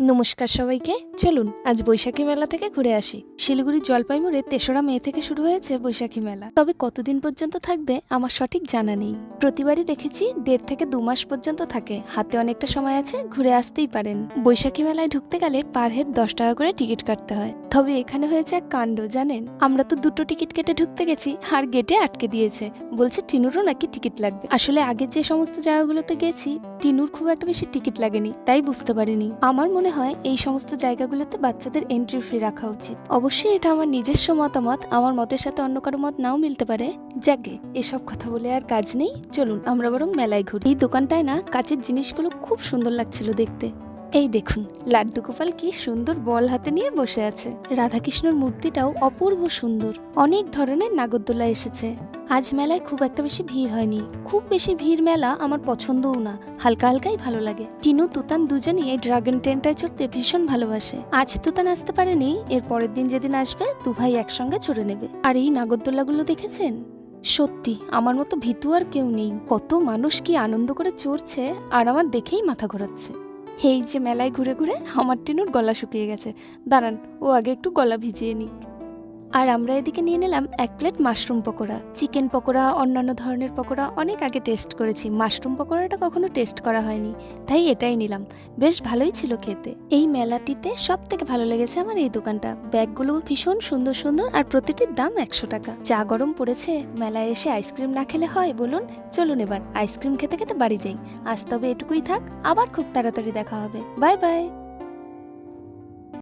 নমস্কার সবাইকে। চলুন, আজ বৈশাখী মেলা থেকে ঘুরে আসি। শিলিগুড়ির জলপাইমুড়ে তেসরা মে থেকে শুরু হয়েছে বৈশাখী মেলা। তবে কতদিন পর্যন্ত থাকবে, আমার সঠিক জানা নেই। প্রতিবারই দেখেছি, দেড় থেকে দু মাস পর্যন্ত থাকে। হাতে অনেকটা সময় আছে, ঘুরে আসতেই পারেন। বৈশাখী মেলায় ঢুকতে গেলে পার হেড দশ টাকা করে টিকিট কাটতে হয়। তবে এখানে হয়েছে এক কাণ্ড, জানেন? আমরা তো দুটো টিকিট কেটে ঢুকতে গেছি, আর গেটে আটকে দিয়েছে। বলছে, টিনুরও নাকি টিকিট লাগবে। আসলে আগে যে সমস্ত জায়গাগুলোতে গেছি টিনুর খুব একটা বেশি টিকিট লাগেনি, তাই বুঝতে পারিনি। আমার মনে হয় এই সমস্ত জায়গাগুলোতে বাচ্চাদের এন্ট্রি ফ্রি রাখা উচিত। অবশ্যই এটা আমার নিজস্ব মতামত, আমার মতের সাথে অন্য কারও মত নাও মিলতে পারে। যাকে, এসব কথা বলে আর কাজ নেই। চলুন, আমরা বরং মেলায় ঘুরি। এই দোকানটায় না, কাচের জিনিসগুলো খুব সুন্দর লাগছিল দেখতে। এই দেখুন, লাড্ডু গোপাল কি সুন্দর বল হাতে নিয়ে বসে আছে। রাধাকৃষ্ণর মূর্তিটাও অপূর্ব সুন্দর। অনেক ধরনের নাগরদোলা এসেছে। আজ মেলায় খুব একটা বেশি ভিড় হয়নি। খুব বেশি ভিড় মেলা আমার পছন্দও না। হালকা হালকাই ভালো লাগে। টিনু, তুতান দুজনই এই ড্রাগন ট্রেনটায় চড়তে ভীষণ ভালোবাসে। আজ তুতান আসতে পারেনি, এর পরের দিন যেদিন আসবে দু ভাই একসঙ্গে চড়ে নেবে। আর এই নাগরদোলাগুলো দেখেছেন? সত্যি, আমার মতো ভীতু আর কেউ নেই। কত মানুষ কি আনন্দ করে চড়ছে, আর আমার দেখেই মাথা ঘোরাচ্ছে। এই যে মেলায় ঘুরে ঘুরে আমার টিনুর গলা শুকিয়ে গেছে। দাঁড়ান, ও আগে একটু গলা ভিজিয়ে নিক। আর আমরা এদিকে নিয়ে নিলাম এক plate mushroom pakora. Chicken pakora, অন্যান্য ধরনের পকোড়া অনেক আগে টেস্ট করেছি। মাশরুম পকোড়াটা কখনো টেস্ট করা হয়নি, তাই এটাই নিলাম। বেশ ভালোই ছিল খেতে। এই মেলাটিতে সব থেকে ভালো লেগেছে আমার এই দোকানটা। ব্যাগগুলো ভীষণ সুন্দর সুন্দর আর প্রতিটির দাম একশো টাকা। চা গরম পড়েছে, মেলায় এসে আইসক্রিম না খেলে হয় বলুন। চলুন এবার, আইসক্রিম খেতে খেতে বাড়ি যাই। আজ তবে এটুকুই থাক, আবার খুব তাড়াতাড়ি দেখা হবে। Bye bye.